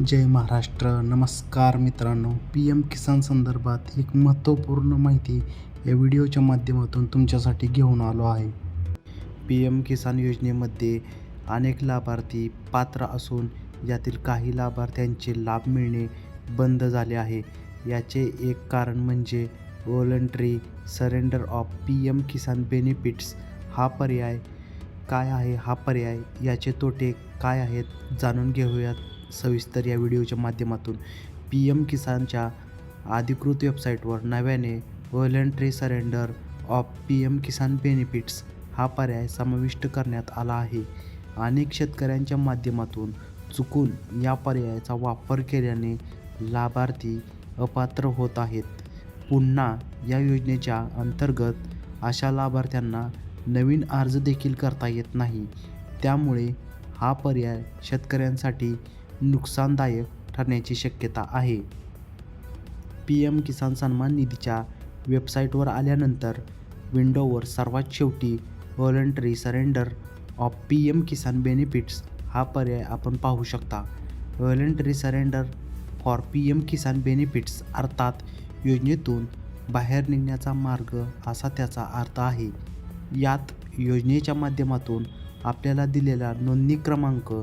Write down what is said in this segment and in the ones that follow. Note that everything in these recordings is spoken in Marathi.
जय महाराष्ट्र. नमस्कार मित्रांनो. पी एम किसान संदर्भात एक महत्त्वपूर्ण माहिती या व्हिडिओच्या माध्यमातून तुमच्यासाठी घेऊन आलो आहे. पी एम किसान योजनेमध्ये अनेक लाभार्थी पात्र असून यातील काही लाभार्थ्यांचे लाभ मिळणे बंद झाले आहे. याचे एक कारण म्हणजे voluntary surrender of P M Kisan benefits. हा पर्याय काय आहे? हा पर्याय याचे तोटे काय आहेत? जाणून घेऊयात. सविस्तर या व्हिडिओच्या माध्यमातून पी एम किसानच्या अधिकृत वेबसाईटवर नव्याने voluntary surrender of P M Kisan benefits हा पर्याय समाविष्ट करण्यात आला आहे. अनेक शेतकऱ्यांच्या माध्यमातून चुकून या पर्यायाचा वापर केल्याने लाभार्थी अपात्र होत आहेत. पुन्हा या योजनेच्या अंतर्गत अशा लाभार्थ्यांना नवीन अर्ज देखील करता येत नाही. त्यामुळे हा पर्याय शेतकऱ्यांसाठी नुकसानदायक ठरण्याची शक्यता आहे. पी एम किसान सन्मान निधीच्या वेबसाईटवर आल्यानंतर विंडोवर सर्वात शेवटी voluntary surrender of P M Kisan benefits हा पर्याय आपण पाहू शकता. Voluntary surrender for P M Kisan benefits अर्थात योजनेतून बाहेर निघण्याचा मार्ग असा त्याचा अर्थ आहे. यात योजनेच्या माध्यमातून आपल्याला दिलेला नोंदणी क्रमांक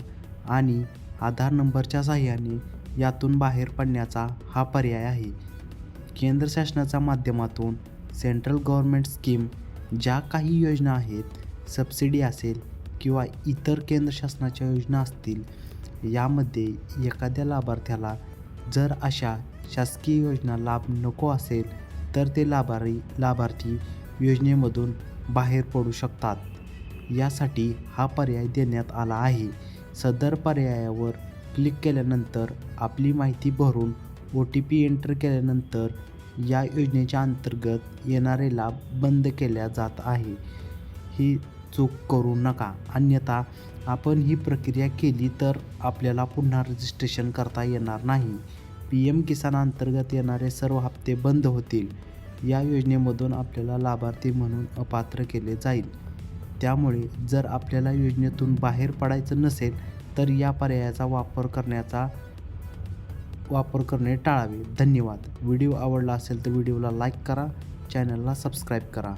आणि आधार नंबरच्या सहाय्याने यातून बाहेर पडण्याचा हा पर्याय आहे. केंद्र शासनाच्या माध्यमातून सेंट्रल गव्हर्मेंट स्कीम ज्या काही योजना आहेत सबसिडी असेल किंवा इतर केंद्र शासनाच्या योजना असतील यामध्ये एखाद्या लाभार्थ्याला जर अशा शासकीय योजना लाभ नको असेल तर ते लाभारी लाभार्थी योजनेमधून बाहेर पडू शकतात. यासाठी हा पर्याय देण्यात आला आहे. सदर पर्यायावर क्लिक केल्यानंतर आपली माहिती भरून ओ टी पी एंटर केल्यानंतर या योजनेच्या अंतर्गत येणारे लाभ बंद केल्या जात आहे. ही चूक करू नका. अन्यथा आपण ही प्रक्रिया केली तर आपल्याला पुन्हा रजिस्ट्रेशन करता येणार नाही. पी एम किसान अंतर्गत येणारे सर्व हप्ते बंद होतील. या योजनेमधून आपल्याला लाभार्थी म्हणून अपात्र केले जाईल. त्यामुळे जर आपल्याला योजनेतून बाहेर पडायचं नसेल तर या पर्यायाचा वापर करण्याचा वापर करणे टाळावे. धन्यवाद. व्हिडिओ आवडला असेल तर व्हिडिओला लाईक करा. चॅनलला सबस्क्राईब करा.